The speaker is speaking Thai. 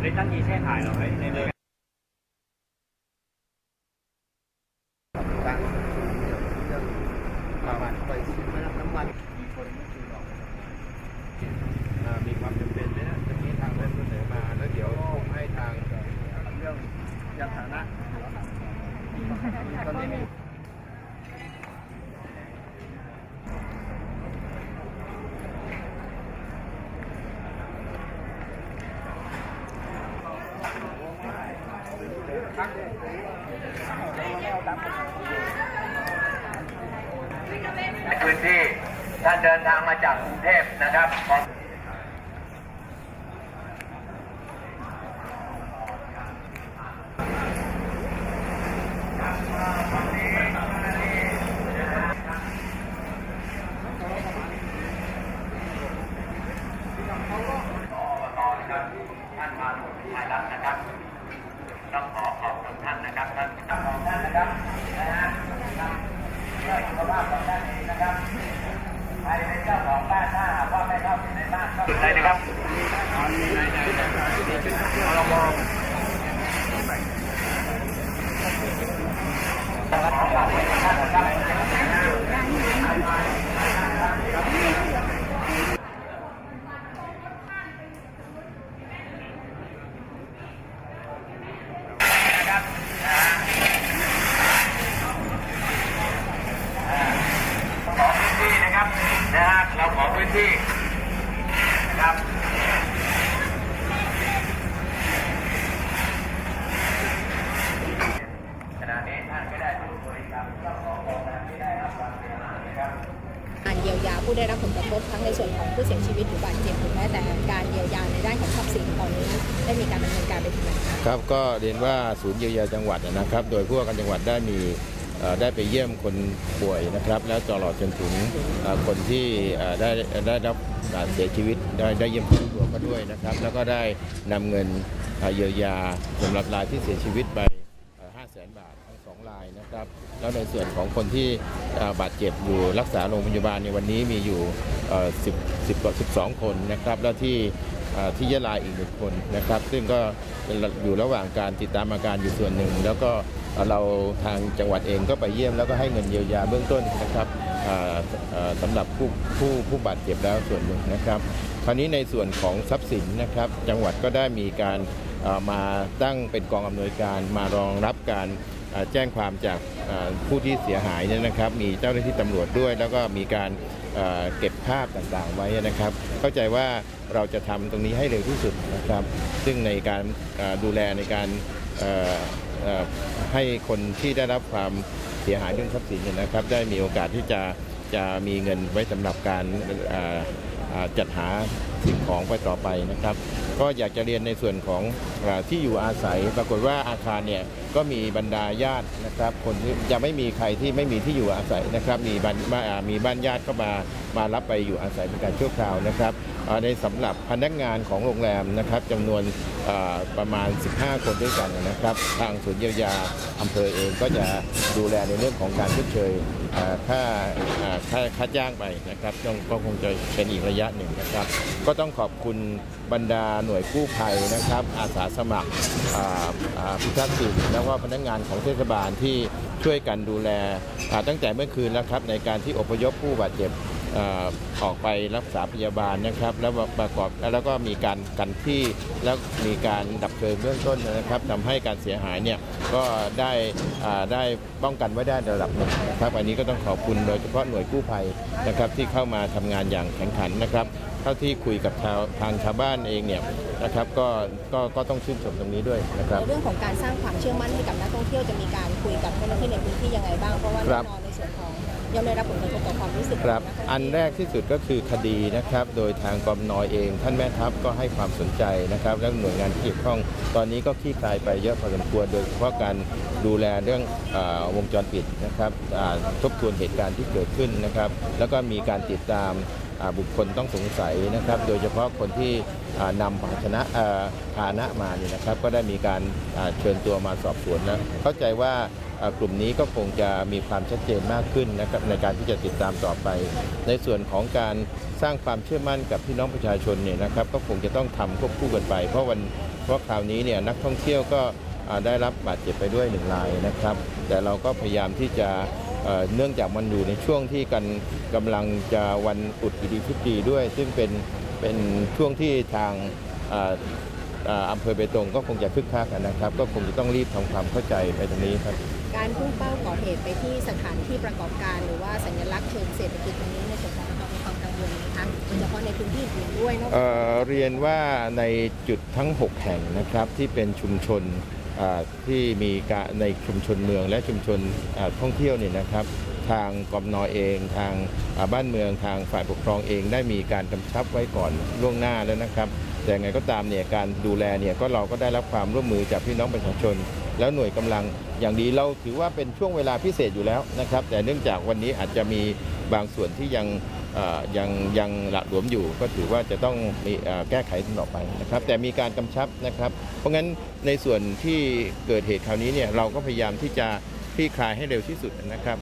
เลยตั้งยีแช่ถ่ายเราไว้ในเลยการเรื่องประมาณไปไม่รับน้ำมันมีคนเมื่อคืนอหรอกมาอ่ามีความจำเป็นเนี่ยจะมีทางเล่นเสนอมา แล้วเดี๋ยวคงให้ทางเรื่องยานพาหนะ ตอนนี้มีในพื้นที่ท่านเดินทางมาจากกรุงเทพนะครับขอ ท่านมาหนุนไทยรัฐนะครับ ต้องขอขอบคุณท่านนะครับท่านของท่านนะครับนะฮะเพื่อสุข ภาพของท่านเองนะครับใครเป็นเจ้าของบ้านถ้าหากว่าไม่เข้าอยู่ในบ้านก็ได้นะครับขอขอบคุณท่านนะครับ นะครับนะฮะขอพื้นที่นะครับนะฮะเราขอพื้นที่นะครับขณะนี้ท่านก็ได้พูดคุยกับเจ้าของโรงแรมที่ได้รับความเสียหายนะครับ การเยียวยาผู้ได้รับผลกระทบทั้งในส่วนของผู้เสียชีวิตหรือบาดเจ็บหรือแม้แต่การเยียวยาในด้านของทรัพย์สินตอนนี้ได้มีการดำเนินการไปถึงไหนคะ ครับก็เรียนว่าศูนย์เยียวยาจังหวัดนะครับ โดยผู้ว่าการจังหวัดได้มี ได้ไปเยี่ยมคนป่วยนะครับ แล้วตลอดจนถึงคนที่ได้ได้รับการเสียชีวิตได้ได้เยี่ยมครอบครัวก็ด้วยนะครับ แล้วก็ได้นำเงินเยียวยาสำหรับรายที่เสียชีวิตไป5 0 0แสนบาททั้งสองรายนะครับ แล้วในส่วนของคนที่บาดเจ็บอยู่รักษาโรงพยาบาลในวันนี้มีอยู่ 10 10กว่า12 คนนะครับ แล้วที่ ที่ยะลาอีกหนึ่งคนนะครับ ซึ่งก็อยู่ระหว่างการติดตามอาการอยู่ส่วนหนึ่ง แล้วก็เราทางจังหวัดเองก็ไปเยี่ยมแล้วก็ให้เงินเยียวยาเบื้องต้นนะครับอ่าอ่าสำหรับผู้ผู้ผู้บาดเจ็บแล้วส่วนหนึ่งนะครับ คราวนี้ในส่วนของทรัพย์สินนะครับ จังหวัดก็ได้มีการมาตั้งเป็นกองอำนวยการมารองรับการแจ้งความจากผู้ที่เสียหายเนี่ยนะครับ มีเจ้าหน้าที่ตำรวจด้วย แล้วก็มีการ เก็บภาพต่างๆไว้นะครับ เข้าใจว่าเราจะทำตรงนี้ให้เร็วที่สุดนะครับ ซึ่งในการดูแลในการให้คนที่ได้รับความเสียหายเรื่องทรัพย์สินนะครับ ได้มีโอกาสที่จะจะมีเงินไว้สำหรับการจัดหา สิ่งของไปต่อไปนะครับ ก็อยากจะเรียนในส่วนของอที่อยู่อาศัย ปรากฏว่าอาคารเนี่ยก็มีบรรดาญาตินะครับ คนที่ยังไม่มีใครที่ไม่มีที่อยู่อาศัยนะครับ มีบ้านบ้ามีบ้านญาติก็มามารับไปอยู่อาศัยเป็นการชั่วคราวนะครับในสำหรับพนักงานของโรงแรมนะครับจำนวนประมาณ 15 คนด้วยกันนะครับ ทางศูนย์เยียวยาอำเภอเองก็จะดูแลในเรื่องของการชดเชยเอ่อค่าค่าค่าจ้างไปนะครับก็ก็คงจะเป็นอีกระยะหนึ่งนะครับก็ต้องขอบคุณบรรดาหน่วยกู้ภัยนะครับ อาสาสมัครพิทักษ์สินแล้วก็พนักงานของเทศบาลที่ช่วยกันดูแลตั้งแต่เมื่อคืนแล้วครับในการที่อพยพผู้บาดเจ็บ ออกไปรักษาพยาบาลนะครับ แล้วประกอบแล้วก็มีการกันที่แล้วมีการดับเพลิงเบื้องต้นนะครับทำให้การเสียหายเนี่ยก็ได้ได้ป้องกันไว้ได้ระดับหนึ่งนะครับอันนี้ก็ต้องขอบคุณโดยเฉพาะหน่วยกู้ภัยนะครับที่เข้ามาทำงานอย่างแข็งขันนะครับเท่าที่คุยกับาทางชาวบ้านเองเนี่ยนะครับก็ก็ก็ต้องชื่นชมตรงนี้ด้วยนะครับเรื่องของการสร้างความเชื่อมั่นให้กับนักท่องเที่ยวจะมีการคุยกับเจ้าหน้าที่ในพื้นที่ยังไงบ้างเพราะว่าแน่นอนในส่วนของ ย่อมได้รับผลกระทบต่อความรู้สึกครับ อันแรกที่สุดก็คือคดีนะครับ โดยทางกรมนอยเอง ท่านแม่ทัพก็ให้ความสนใจนะครับ และหน่วยงานที่เกี่ยวข้อง ตอนนี้ก็คลี่คลายไปเยอะพอสมควร โดยเฉพาะการดูแลเรื่องอวงจรปิดนะครับทบทวนเหตุการณ์ที่เกิดขึ้นนะครับ แล้วก็มีการติดตาม บุคคลต้องสงสัยนะครับ โดยเฉพาะคนที่นำภาชนะเอ่อพาหนะมาเนี่ยนะครับ ก็ได้มีการเชิญตัวมาสอบสวนนะเข้าใจว่ากลุ่มนี้ก็คงจะมีความชัดเจนมากขึ้นนะครับในการที่จะติดตามต่อไป ในส่วนของการสร้างความเชื่อมั่นกับพี่น้องประชาชนเนี่ยนะครับ ก็คงจะต้องทำควบคู่กันไป เพราะวันเพราะคราวนี้เนี่ยนักท่องเที่ยวก็ได้รับบาดเจ็บไปด้วยหนึ่งรายนะครับ แต่เราก็พยายามที่จะ เอ่อเนื่องจากมันอยู่ในช่วงที่กันกำลังจะวันอุดกิดีพุธีด้วย ซึ่งเป็นเป็นช่วงที่ทางอ่าอ่าอำเภอเบตงก็คงจะคึกคักนะครับ ก็คงจะต้องรีบทำความเข้าใจไปตรงนี้ครับ การพุ่งเป้าก่อเหตุไปที่สถานที่ประกอบการหรือว่าสัญลักษณ์เชิงเศรษฐกิจตรงนี้ในส่วนของเรามีความกังวลไหมคะโดยเฉพาะในพื้นที่อื่นๆด้วยนอกจากเอ่อเรียนว่าในจุดทั้ง 6 แห่งนะครับที่เป็นชุมชนอ่า ที่มีการในชุมชนเมืองและชุมชนท่องเที่ยวเนี่ยนะครับ ทางกรมนอเอง ทางบ้านเมืองทางฝ่ายปกครองเองได้มีการกำชับไว้ก่อนล่วงหน้าแล้วนะครับ แต่ไงก็ตามเนี่ยการดูแลเนี่ยก็เราก็ได้รับความร่วมมือจากพี่น้องประชาชน แล้วหน่วยกำลังอย่างดีเราถือว่าเป็นช่วงเวลาพิเศษอยู่แล้วนะครับ แต่เนื่องจากวันนี้อาจจะมีบางส่วนที่ยัง ยังยังหละหลวมอยู่ ก็ถือว่าจะต้องมีแก้ไขต่อไปนะครับ แต่มีการกำชับนะครับ เพราะงั้นในส่วนที่เกิดเหตุคราวนี้เนี่ยเราก็พยายามที่จะคลี่คลายให้เร็วที่สุดนะครับ